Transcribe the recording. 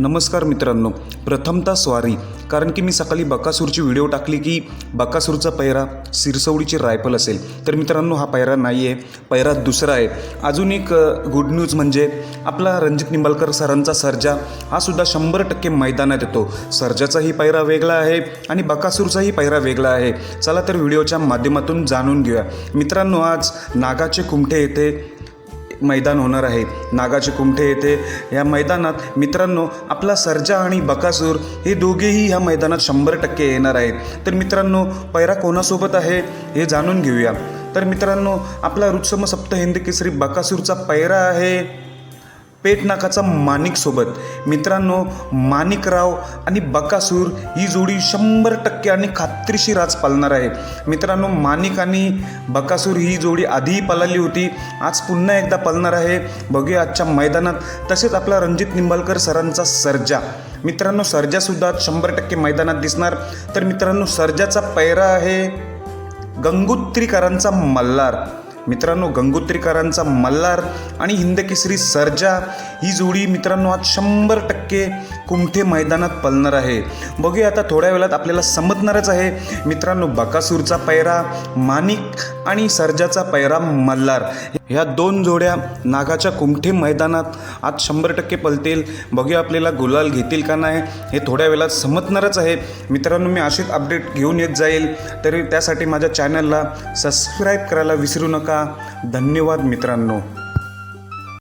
नमस्कार मित्रांनो. प्रथमतः स्वारी कारण की मी सकाळी बकासूरची व्हिडिओ टाकली की बकासूरचा पैरा सिरसवडीची रायफल असेल. तर मित्रांनो हा पैरा नाही आहे पैरा दुसरा आहे. अजून एक गुड न्यूज म्हणजे आपला रणजित निंबाळकर सरांचा सर्जा हा सुद्धा शंभर टक्के मैदानात येतो. सर्जाचाही पैरा वेगळा आहे आणि बकासूरचाही पैरा वेगळा आहे. चला तर व्हिडिओच्या माध्यमातून जाणून घेऊया. मित्रांनो आज नागाचे कुमठे येथे मैदान होणार आहे. नागाचे कुमठे येथे. या मैदानात मित्रांनो आपला सर्जा आणि बकासूर हे दोघेही ह्या मैदानात शंभर टक्के येणार आहेत. तर मित्रांनो पैरा कोणासोबत आहे हे जाणून घेऊया. तर मित्रांनो आपला रुत्सम सप्त हिंद केसरी बकासूरचा पैरा आहे. पेटनाकाचा माणिकसोबत मित्रांनो माणिकराव आणि बकासूर ही जोडी शंभर टक्के आणि खात्रीशीर आज पालणार आहे. मित्रांनो माणिक आणि बकासूर ही जोडी आधीही पालली होती. आज पुन्हा एकदा पालणार आहे. बघूया आजच्या मैदानात. तसेच आपला रणजित निंबाळकर सरांचा सर्जा. मित्रांनो सर्जासुद्धा शंभर टक्के मैदानात दिसणार. तर मित्रांनो सर्जाचा पैरा आहे गंगोत्रीकरांचा मल्हार. मित्रांनो गंगोत्रीकरांचा मल्हार आणि हिंदकेसरी सर्जा ही जोडी मित्रांनो आज शंभर टक्के कुमठे मैदानात पलणार आहे. बघूया आता थोड्या वेळात आपल्याला समजणारच आहे. मित्रांनो बकासूरचा पैरा माणिक आणि सर्जाचा पैराम मल्हार. ह्या दोन जोड्या नागाच्या कुमठे मैदानात आज शंभर टक्के पलतील. बघूया आपल्याला गुलाल घेतील का नाही हे थोड्या वेळात समजणारच आहे. मित्रांनो मी अशीच अपडेट घेऊन येत जाईल. तरी त्यासाठी माझ्या चॅनलला सबस्क्राईब करायला विसरू नका. धन्यवाद मित्रांनो.